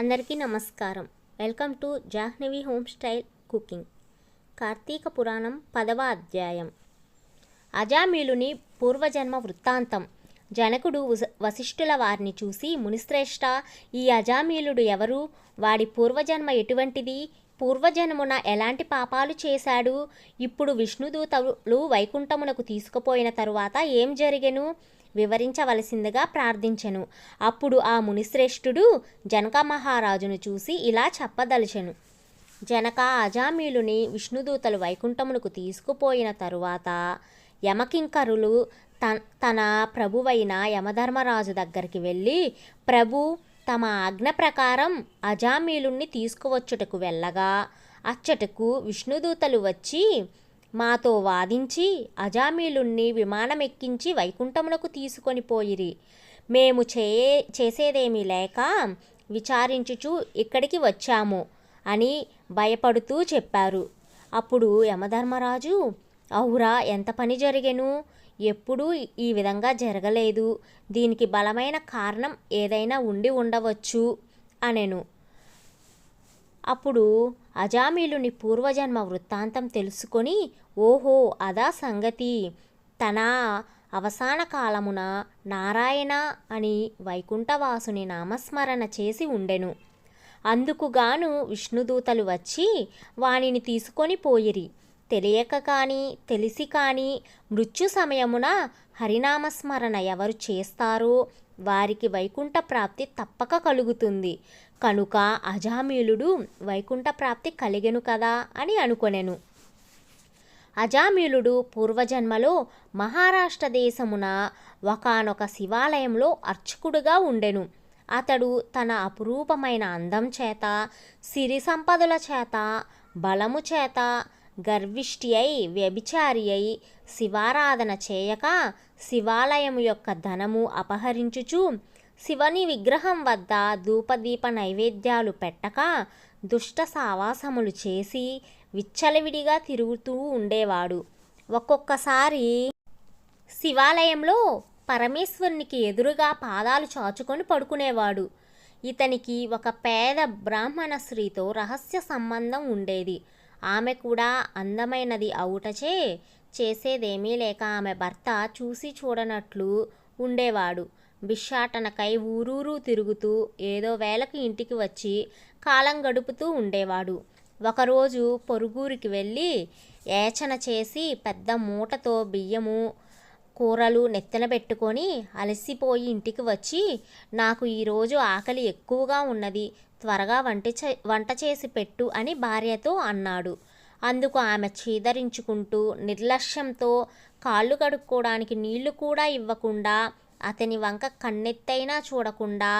అందరికీ నమస్కారం. Welcome to Jahnavi home style cooking. Karthika Puranam పదవ అధ్యాయం. అజామిలుని పూర్వజన్మ వృత్తాంతం. జనకుడు వస- వశిష్ఠుల వారిని చూసి మునిశ్రేష్ఠ ఈ అజామీలుడు ఎవరు? వాడి పూర్వజన్మ ఎటువంటిది? పూర్వజన్మున ఎలాంటి పాపాలు చేశాడు? ఇప్పుడు విష్ణుదూతలు వైకుంఠమునకు తీసుకుపోయిన తరువాత ఏం జరిగెను? వివరించవలసిందిగా ప్రార్థించెను. అప్పుడు ఆ మునిశ్రేష్ఠుడు జనక మహారాజును చూసి ఇలా చెప్పదలిచెను. జనక అజామీలుని విష్ణుదూతలు వైకుంఠమునకు తీసుకుపోయిన తరువాత యమకింకరులు తన తన ప్రభువైన యమధర్మరాజు దగ్గరికి వెళ్ళి ప్రభు తమ ఆజ్ఞ ప్రకారం అజామీలుణ్ణి తీసుకువచ్చుటకు వెళ్ళగా అచ్చటకు విష్ణుదూతలు వచ్చి మాతో వాదించి అజామీలుణ్ణి విమానమెక్కించి వైకుంఠమునకు తీసుకొని పోయిరి. మేము చే చేసేదేమీ లేక విచారించుచు ఇక్కడికి వచ్చాము అని భయపడుతూ చెప్పారు. అప్పుడు యమధర్మరాజు అవురా ఎంత పని జరిగెను? ఎప్పుడూ ఈ విధంగా జరగలేదు. దీనికి బలమైన కారణం ఏదైనా ఉండి ఉండవచ్చు అనెను. అప్పుడు అజామీలుని పూర్వజన్మ వృత్తాంతం తెలుసుకొని ఓహో అదా సంగతి. తన అవసాన కాలమున నారాయణ అని వైకుంఠవాసుని నామస్మరణ చేసి ఉండెను. అందుకుగాను విష్ణుదూతలు వచ్చి వానిని తీసుకొని పోయిరి. తెలియక కానీ తెలిసి కానీ మృత్యు సమయమున హరినామస్మరణ ఎవరు చేస్తారో వారికి వైకుంఠ ప్రాప్తి తప్పక కలుగుతుంది. కనుక అజామీలుడు వైకుంఠ ప్రాప్తి కలిగెను కదా అని అనుకొనెను. అజామీలుడు పూర్వజన్మలో మహారాష్ట్ర దేశమున ఒకానొక శివాలయంలో అర్చకుడుగా ఉండెను. అతడు తన అపురూపమైన అందం చేత సిరి సంపదల చేత బలము చేత గర్విష్టి అయి వ్యభిచారి అయి శివారాధన చేయక శివాలయము యొక్క ధనము అపహరించుచు శివని విగ్రహం వద్ద ధూపదీప నైవేద్యాలు పెట్టక దుష్ట సావాసములు చేసి విచ్చలవిడిగా తిరుగుతూ ఉండేవాడు. ఒక్కొక్కసారి శివాలయంలో పరమేశ్వరునికి ఎదురుగా పాదాలు చాచుకొని పడుకునేవాడు. ఇతనికి ఒక పేద బ్రాహ్మణ స్త్రీతో రహస్య సంబంధం ఉండేది. ఆమె కూడా అందమైనది అవుటచే చేసేదేమీ లేక ఆమె భర్త చూసి చూడనట్లు ఉండేవాడు. భిక్షాటనకై ఊరూరు తిరుగుతూ ఏదో వేళకి ఇంటికి వచ్చి కాలం గడుపుతూ ఉండేవాడు. ఒకరోజు పొరుగురికి వెళ్ళి ఏచన చేసి పెద్ద మూటతో బియ్యము కూరలు నెత్తన పెట్టుకొని అలసిపోయి ఇంటికి వచ్చి నాకు ఈరోజు ఆకలి ఎక్కువగా ఉన్నది త్వరగా వంట చే వంట చేసి పెట్టు అని భార్యతో అన్నాడు. అందుకు ఆమె చీదరించుకుంటూ నిర్లక్ష్యంతో కాళ్ళు కడుక్కోవడానికి నీళ్ళు కూడా ఇవ్వకుండా అతని వంక కన్నెత్తైనా చూడకుండా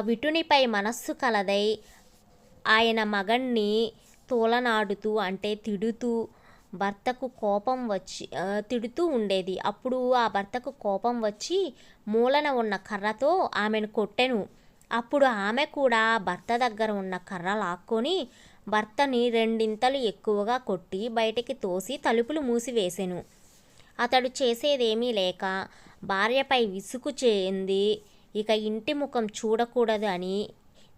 విటునిపై మనస్సు కలదై ఆయన మగణ్ణి తోలనాడుతూ అంటే తిడుతూ భర్తకు కోపం వచ్చి తిడుతూ ఉండేది. అప్పుడు ఆ భర్తకు కోపం వచ్చి మూలన ఉన్న కర్రతో ఆమెను కొట్టెను. అప్పుడు ఆమె కూడా భర్త దగ్గర ఉన్న కర్ర లాక్కొని భర్తని రెండింతలు ఎక్కువగా కొట్టి బయటికి తోసి తలుపులు మూసివేసెను. అతడు చేసేదేమీ లేక భార్యపై విసుగు చేయింది ఇక ఇంటి ముఖం చూడకూడదు అని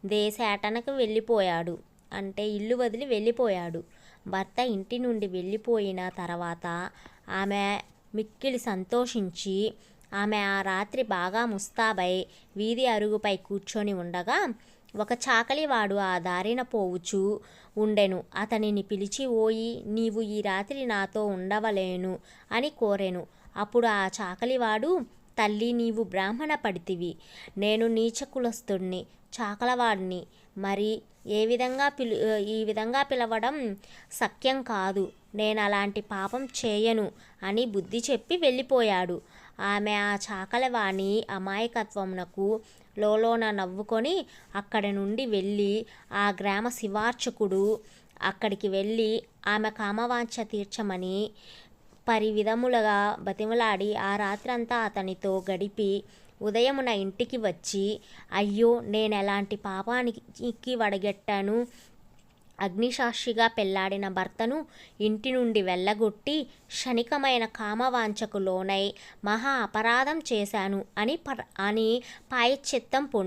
దేశాటనకు వెళ్ళిపోయాడు. అంటే ఇల్లు వదిలి వెళ్ళిపోయాడు. భర్త ఇంటి నుండి వెళ్ళిపోయిన తర్వాత ఆమె మిక్కిలి సంతోషించి ఆమె ఆ రాత్రి బాగా ముస్తాబై వీధి అరుగుపై కూర్చొని ఉండగా ఒక చాకలివాడు ఆ దారిన పోవుచు ఉండెను. అతనిని పిలిచి ఓయి నీవు ఈ రాత్రి నాతో ఉండవలేను అని కోరెను. అప్పుడు ఆ చాకలివాడు తల్లి నీవు బ్రాహ్మణ పడితివి. నేను నీచకులస్తుణ్ణి చాకలవాడిని మరి ఏ విధంగా పిలు ఈ విధంగా పిలవడం సఖ్యం కాదు. నేను అలాంటి పాపం చేయను అని బుద్ధి చెప్పి వెళ్ళిపోయాడు. ఆమె ఆ చాకలవాణి అమాయకత్వమునకు లోలోన నవ్వుకొని అక్కడి నుండి వెళ్ళి ఆ గ్రామ శివార్చకుడు అక్కడికి వెళ్ళి ఆమె కామవాంఛ తీర్చమని పరివిధములుగా బతిమలాడి ఆ రాత్రంతా అతనితో గడిపి ఉదయమున ఇంటికి వచ్చి అయ్యో నేను ఎలాంటి పాపానికి వడగట్టాను? అగ్నిసాక్షిగా పెళ్ళాడిన భర్తను ఇంటి నుండి వెళ్ళగొట్టి క్షణికమైన కామవాంఛకు లోనై మహా అపరాధం చేశాను అని ప అని పాయశ్చిత్తం పొ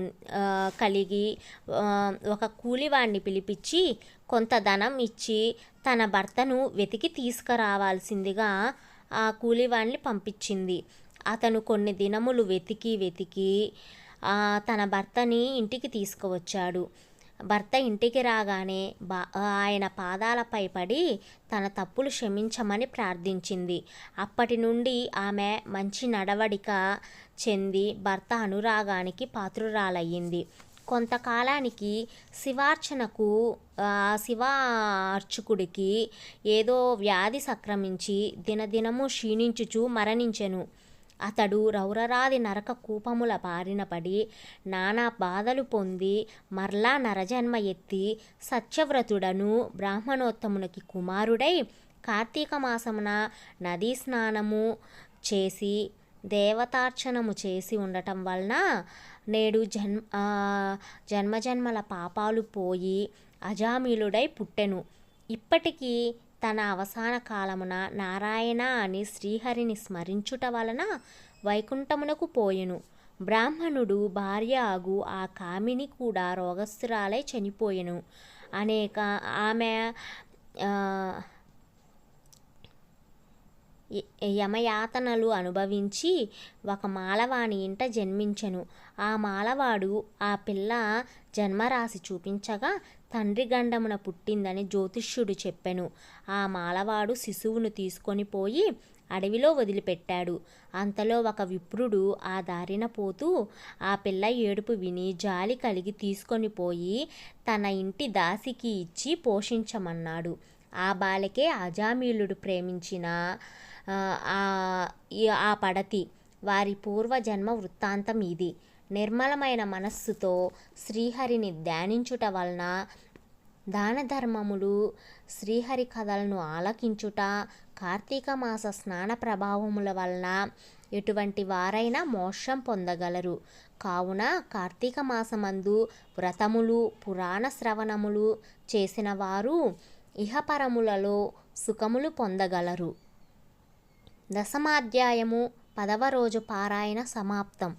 కలిగి ఒక కూలివాణ్ణి పిలిపించి కొంత ధనం ఇచ్చి తన భర్తను వెతికి తీసుకురావాల్సిందిగా ఆ కూలివాణ్ణి పంపించింది. అతను కొన్ని దినములు వెతికి వెతికి తన భర్తని ఇంటికి తీసుకువచ్చాడు. భర్త ఇంటికి రాగానే బా ఆయన పాదాలపై పడి తన తప్పులు క్షమించమని ప్రార్థించింది. అప్పటి నుండి ఆమె మంచి నడవడిక చెంది భర్త అనురాగానికి పాత్రురాలయ్యింది. కొంతకాలానికి శివార్చనకు శివ అర్చకుడికి ఏదో వ్యాధి సక్రమించి దినదినము క్షీణించుచు మరణించెను. అతడు రౌరరాది నరక కూపముల బారిన పడి నానా బాధలు పొంది మరలా నరజన్మ ఎత్తి సత్యవ్రతుడను బ్రాహ్మణోత్తమునికి కుమారుడై కార్తీక మాసమున నదీ స్నానము చేసి దేవతార్చనము చేసి ఉండటం వలన నేడు జన్మ జన్మజన్మల పాపాలు పోయి అజామీలుడై పుట్టెను. ఇప్పటికీ తన అవసాన కాలమున నారాయణ అని శ్రీహరిని స్మరించుట వలన వైకుంఠమునకు పోయెను. బ్రాహ్మణుడు భార్య ఆగు ఆ కామిని కూడా రోగస్తురాలై చనిపోయెను. అనేక ఆమె యమయాతనలు అనుభవించి ఒక మాలవాణి ఇంట జన్మించెను. ఆ మాలవాడు ఆ పిల్ల జన్మరాశి చూపించగా తండ్రి గండమున పుట్టిందని జ్యోతిష్యుడు చెప్పెను. ఆ మాలవాడు శిశువును తీసుకొని పోయి అడవిలో వదిలిపెట్టాడు. అంతలో ఒక విప్రుడు ఆ దారిన పోతూ ఆ పిల్ల ఏడుపు విని జాలి కలిగి తీసుకొని పోయి తన ఇంటి దాసికి ఇచ్చి పోషించమన్నాడు. ఆ బాలకే అజామీలుడు ప్రేమించిన ఆ పడతి వారి పూర్వజన్మ వృత్తాంతం ఇది. నిర్మలమైన మనస్సుతో శ్రీహరిని ధ్యానించుట వలన దాన ధర్మములు శ్రీహరి కథలను ఆలకించుట కార్తీక మాస స్నాన ప్రభావముల వలన ఎటువంటి వారైనా మోక్షం పొందగలరు. కావున కార్తీక మాసమందు వ్రతములు పురాణ శ్రవణములు చేసిన వారు ఇహపరములలో సుఖములు పొందగలరు. దశమాధ్యాయము పదవ రోజు పారాయణ సమాప్తం.